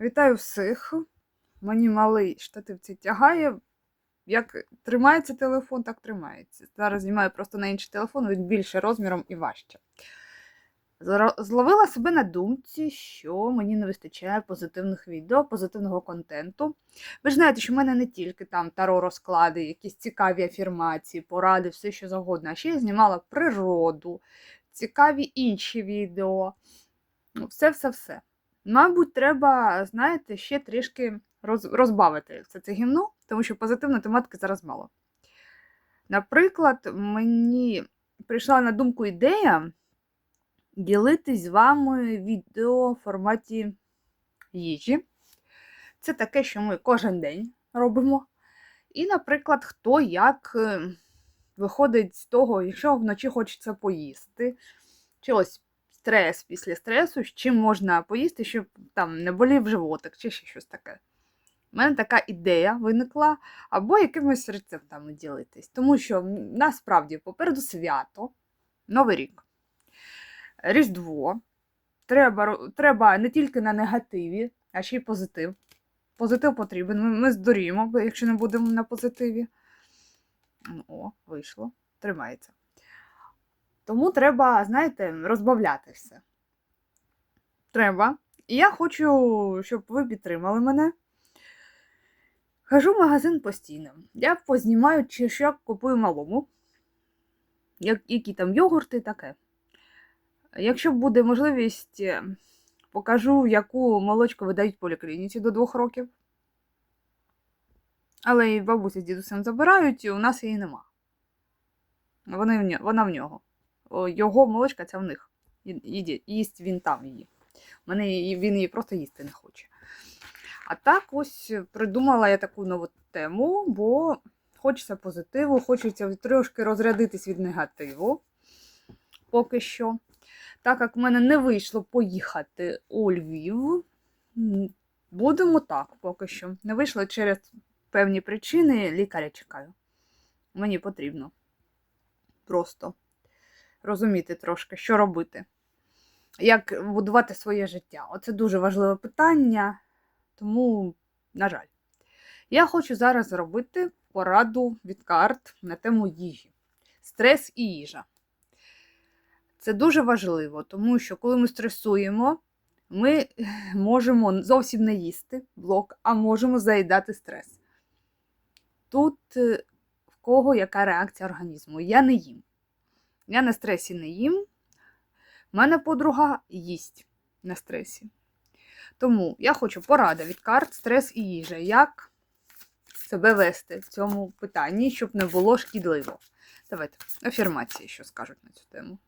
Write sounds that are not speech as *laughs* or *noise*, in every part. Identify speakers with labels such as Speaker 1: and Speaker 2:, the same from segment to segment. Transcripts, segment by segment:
Speaker 1: Вітаю всіх. Мені малий штатив цей тягає. Як тримається телефон, так тримається. Зараз знімаю просто на інший телефон, він більше розміром і важче. Зловила себе на думці, що мені не вистачає позитивних відео, позитивного контенту. Ви ж знаєте, що в мене не тільки там таро розклади, якісь цікаві афірмації, поради, все що завгодно. А ще я знімала природу, цікаві інші відео. Ну, все-все-все. Мабуть, треба, знаєте, ще трішки роз, розбавити все це гімно, тому що позитивної тематики зараз мало. Наприклад, мені прийшла на думку ідея ділитись з вами відео в форматі їжі. Це таке, що ми кожен день робимо. І, наприклад, хто як е, виходить з того, якщо вночі хочеться поїсти, чи ось стрес після стресу, чим можна поїсти, щоб там не болів животик, чи ще щось таке. У мене така ідея виникла, або якимось рецептами ділитись. Тому що насправді попереду свято, Новий рік, Різдво. Треба, треба не тільки на негативі, а ще й позитив. Позитив потрібен. Ми, здуріємо, якщо не будемо на позитиві. О, вийшло. Тримається. Тому треба, знаєте, розбавляти все. Треба. І я хочу, щоб ви підтримали мене. Хожу в магазин постійно. Я познімаю, чи що я купую малому. Як, які там йогурти, таке. Якщо буде можливість, е, покажу, яку молочку видають в поліклініці до двох років. Але і бабуся з дідусем забирають, і у нас її нема. Вони в вона в нього. Його молочка це в них. Їсть він там її. Мене він її просто їсти не хоче. А так ось придумала я таку нову тему, бо хочеться позитиву, хочеться трошки розрядитись від негативу поки що. Так як в мене не вийшло поїхати у Львів, будемо так поки що. Не вийшло через певні причини, лікаря чекаю. Мені потрібно просто розуміти трошки, що робити, як будувати своє життя. Оце дуже важливе питання, тому, на жаль, я хочу зараз зробити пораду від карт на тему їжі. Стрес і їжа. Це дуже важливо, тому що коли ми стресуємо, ми *laughs* можемо зовсім не їсти блок, а можемо заїдати стрес. Тут е, в кого яка реакція організму. Я не їм. Я на стресі не їм. У мене подруга їсть на стресі. Тому я хочу порада від карт, стрес і їжа. Як себе вести в цьому питанні, щоб не було шкідливо. Давайте афірмації, що скажуть на цю тему.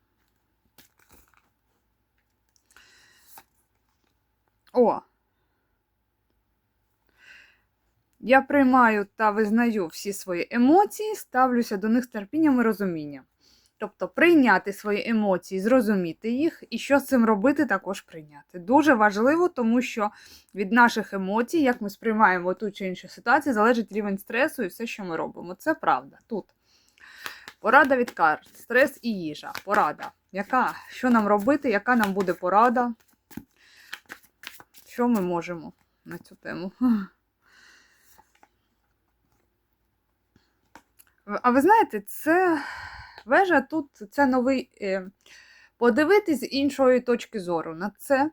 Speaker 1: О. Я приймаю та визнаю всі свої емоції, ставлюся до них з терпінням і розумінням. Тобто прийняти свої емоції, зрозуміти їх, і що з цим робити, також прийняти. Дуже важливо, тому що від наших емоцій, як ми сприймаємо ту чи іншу ситуацію, залежить рівень стресу і все, що ми робимо. Це правда. Тут. Порада від карт, стрес і їжа. Порада. Яка? Що нам робити, яка нам буде порада? Що ми можемо на цю тему? *laughs* А ви знаєте, це вежа тут це новий. Е, подивитись з іншої точки зору на це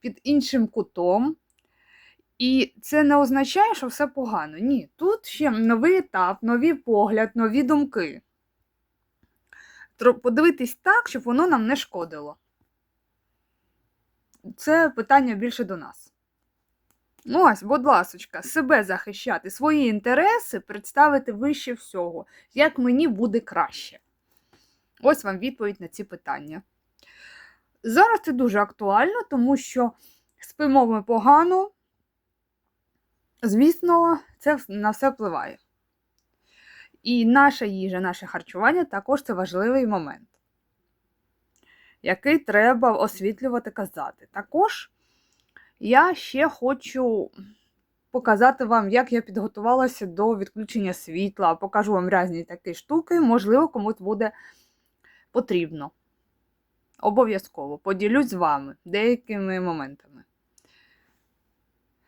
Speaker 1: під іншим кутом. І це не означає, що все погано. Ні, тут ще новий етап, новий погляд, нові думки. Подивитись так, щоб воно нам не шкодило. Це питання більше до нас. Ну, ось, будь ласочка, себе захищати, свої інтереси представити вище всього, як мені буде краще. Ось вам відповідь на ці питання. Зараз це дуже актуально, тому що спимо ми погано. Звісно, це на все впливає. І наша їжа, наше харчування також це важливий момент, який треба освітлювати, казати. Також я ще хочу показати вам, як я підготувалася до відключення світла. Покажу вам різні такі штуки, можливо, комусь буде потрібно. Обов'язково поділюсь з вами деякими моментами.